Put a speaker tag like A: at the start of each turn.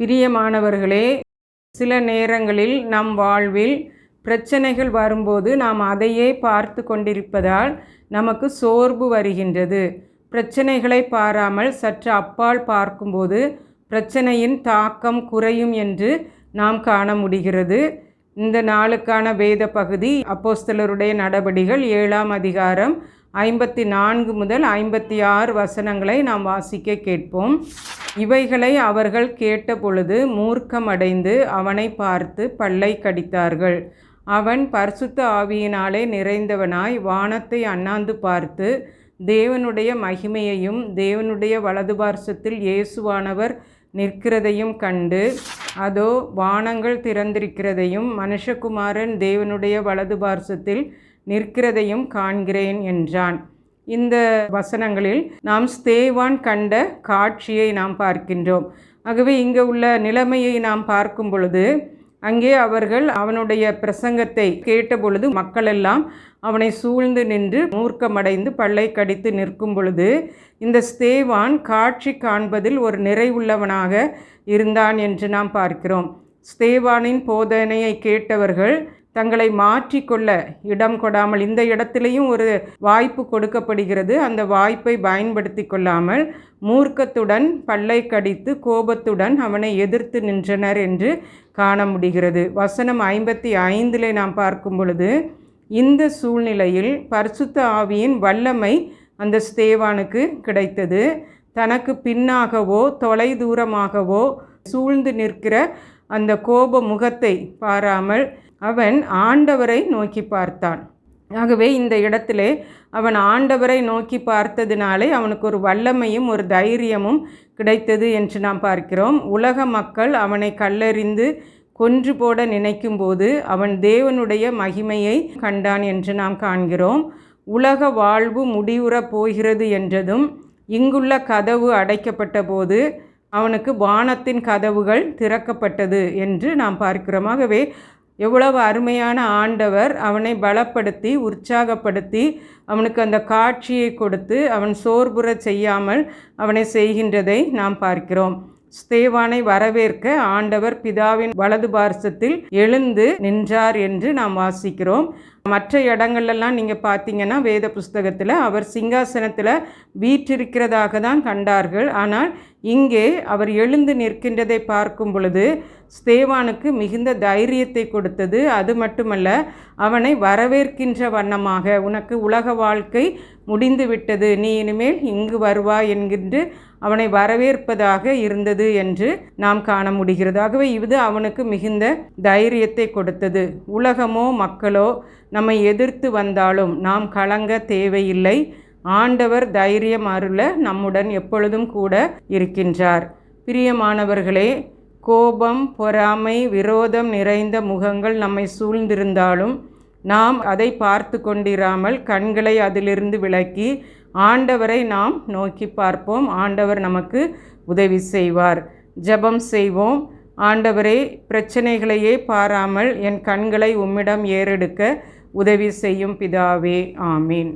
A: பிரியமானவர்களே சில நேரங்களில் நம் வாழ்வில் பிரச்சனைகள் வரும்போது நாம் அதையே பார்த்து கொண்டிருப்பதால் நமக்கு சோர்வு வருகின்றது பிரச்சனைகளை பாராமல் சற்று அப்பால் பார்க்கும்போது பிரச்சனையின் தாக்கம் குறையும் என்று நாம் காண முடிகிறது இந்த நாளுக்கான வேத பகுதி அப்போஸ்தலருடைய நடபடிகள் ஏழாம் அதிகாரம் ஐம்பத்தி நான்கு முதல் ஐம்பத்தி ஆறு வசனங்களை நாம் வாசிக்க கேட்போம். இவைகளை அவர்கள் கேட்டபொழுது மூர்க்கமடைந்து அவனை பார்த்து பல்லை கடித்தார்கள். அவன் பரிசுத்த ஆவியினாலே நிறைந்தவனாய் வானத்தை அண்ணாந்து பார்த்து தேவனுடைய மகிமையையும் தேவனுடைய வலது பார்சத்தில் இயேசுவானவர் நிற்கிறதையும் கண்டு அதோ வானங்கள் திறந்திருக்கிறதையும் மனுஷகுமாரன் தேவனுடைய வலது பார்சத்தில் நிற்கிறதையும் காண்கிறேன் என்றான். இந்த வசனங்களில் நாம் ஸ்தேவான் கண்ட காட்சியை நாம் பார்க்கின்றோம். ஆகவே இங்கே உள்ள நிலைமையை நாம் பார்க்கும் பொழுது அங்கே அவர்கள் அவனுடைய பிரசங்கத்தை கேட்டபொழுது மக்களெல்லாம் அவனை சூழ்ந்து நின்று மூர்க்கமடைந்து பல்லை கடித்து நிற்கும் பொழுது இந்த ஸ்தேவான் காட்சி காண்பதில் ஒரு நிறைவுள்ளவனாக இருந்தான் என்று நாம் பார்க்கிறோம். ஸ்தேவானின் போதனையை கேட்டவர்கள் தங்களை மாற்றிக்கொள்ள இடம் கொடாமல் இந்த இடத்துலையும் ஒரு வாய்ப்பு கொடுக்கப்படுகிறது. அந்த வாய்ப்பை பயன்படுத்தி கொள்ளாமல் மூர்க்கத்துடன் பல்லை கடித்து கோபத்துடன் அவனை எதிர்த்து நின்றனர் என்று காண முடிகிறது. வசனம் ஐம்பத்தி ஐந்தில் நாம் பார்க்கும் பொழுது இந்த சூழ்நிலையில் பரிசுத்த ஆவியின் வல்லமை அந்த ஸ்தேவானுக்கு கிடைத்தது. தனக்கு பின்னாகவோ தொலை தூரமாகவோ சூழ்ந்து நிற்கிற அந்த கோப முகத்தை பாராமல் அவன் ஆண்டவரை நோக்கி பார்த்தான். ஆகவே இந்த இடத்திலே அவன் ஆண்டவரை நோக்கி பார்த்ததினாலே அவனுக்கு ஒரு வல்லமையும் ஒரு தைரியமும் கிடைத்தது என்று நாம் பார்க்கிறோம். உலக மக்கள் அவனை கல்லறிந்து கொன்று போட நினைக்கும்போது அவன் தேவனுடைய மகிமையை கண்டான் என்று நாம் காண்கிறோம். உலக வாழ்வு முடிவுறப் போகிறது என்றதும் இங்குள்ள கதவு அடைக்கப்பட்ட போது அவனுக்கு வானத்தின் கதவுகள் திறக்கப்பட்டது என்று நாம் பார்க்கிறோம். ஆகவே எவ்வளவு அருமையான ஆண்டவர் அவனை பலப்படுத்தி உற்சாகப்படுத்தி அவனுக்கு அந்த காட்சியை கொடுத்து அவன் சோர்புற செய்யாமல் அவனை செய்கின்றதை நாம் பார்க்கிறோம். ஸ்தேவானை வரவேற்க ஆண்டவர் பிதாவின் வலது பார்சத்தில் எழுந்து நின்றார் என்று நாம் வாசிக்கிறோம். மற்ற இடங்கள்லாம் நீங்கள் பார்த்தீங்கன்னா வேத புஸ்தகத்தில் அவர் சிங்காசனத்தில் வீற்றிருக்கிறதாக தான் கண்டார்கள். ஆனால் இங்கே அவர் எழுந்து நிற்கின்றதை பார்க்கும் பொழுது ஸ்தேவானுக்கு மிகுந்த தைரியத்தை கொடுத்தது. அது மட்டுமல்ல அவனை வரவேற்கின்ற வண்ணமாக உனக்கு உலக வாழ்க்கை முடிந்து விட்டது நீ இனிமேல் இங்கு வருவாய் என்கின்ற அவனை வரவேற்பதாக இருந்தது என்று நாம் காண முடிகிறது. ஆகவே இது அவனுக்கு மிகுந்த தைரியத்தை கொடுத்தது. உலகமோ மக்களோ நம்மை எதிர்த்து வந்தாலும் நாம் கலங்க தேவையில்லை. ஆண்டவர் தைரியம் அருள நம்முடன் எப்பொழுதும் கூட இருக்கின்றார். பிரியமானவர்களே கோபம் பொறாமை விரோதம் நிறைந்த முகங்கள் நம்மை சூழ்ந்திருந்தாலும் நாம் அதை பார்த்து கொண்டிராமல் கண்களை அதிலிருந்து விலக்கி ஆண்டவரை நாம் நோக்கி பார்ப்போம். ஆண்டவர் நமக்கு உதவி செய்வார். ஜெபம் செய்வோம். ஆண்டவரே பிரச்சனைகளையே பாராமல் என் கண்களை உம்மிடம் ஏறெடுக்க உதவி செய்யும் பிதாவே ஆமீன்.